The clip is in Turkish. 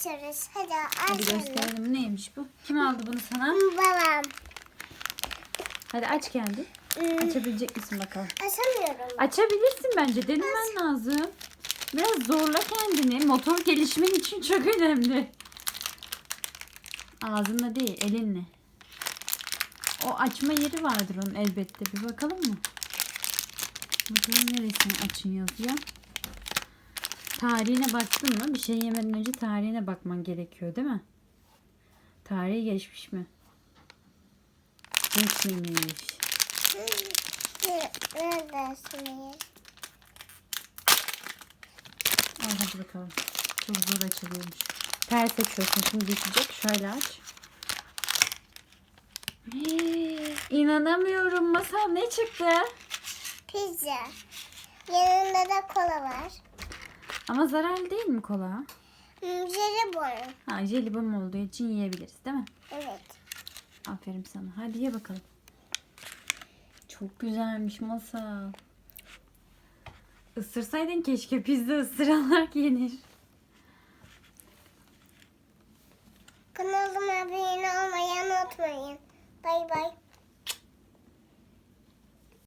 açarız. Hadi Hadi açalım. gösterelim. Neymiş bu? Kim aldı bunu sana? Babam. Hadi aç kendi. Hmm, Açabilecek misin bakalım? açamıyorum. Açabilirsin bence. Denemen lazım. Biraz zorla kendini. Motor gelişmen için çok önemli. Ağzınla değil, elinle. O açma yeri vardır onun elbette. Bir bakalım mı? Bakalım neresini açın yazıyor. Tarihine baktın mı? Bir şey yemeden önce tarihine bakman gerekiyor değil mi? Tarihi geçmiş mi? Geçmemiş. Neredesiniz? Al hadi bakalım. Çok zor açılıyormuş. Ters açıyorsun. Şimdi geçecek. Şöyle aç. Hii, İnanamıyorum. Masal ne çıktı? Pizza. Yanında da kola var. Ama zararlı değil mi kola? Jelibon. Ha jelibon olduğu için yiyebiliriz değil mi? Evet. Aferin sana. Hadi ye bakalım. Çok güzelmiş masal. Isırsaydın keşke pizza ısırarak yenir. Kanalıma abone olmayı unutmayın. Bay bay.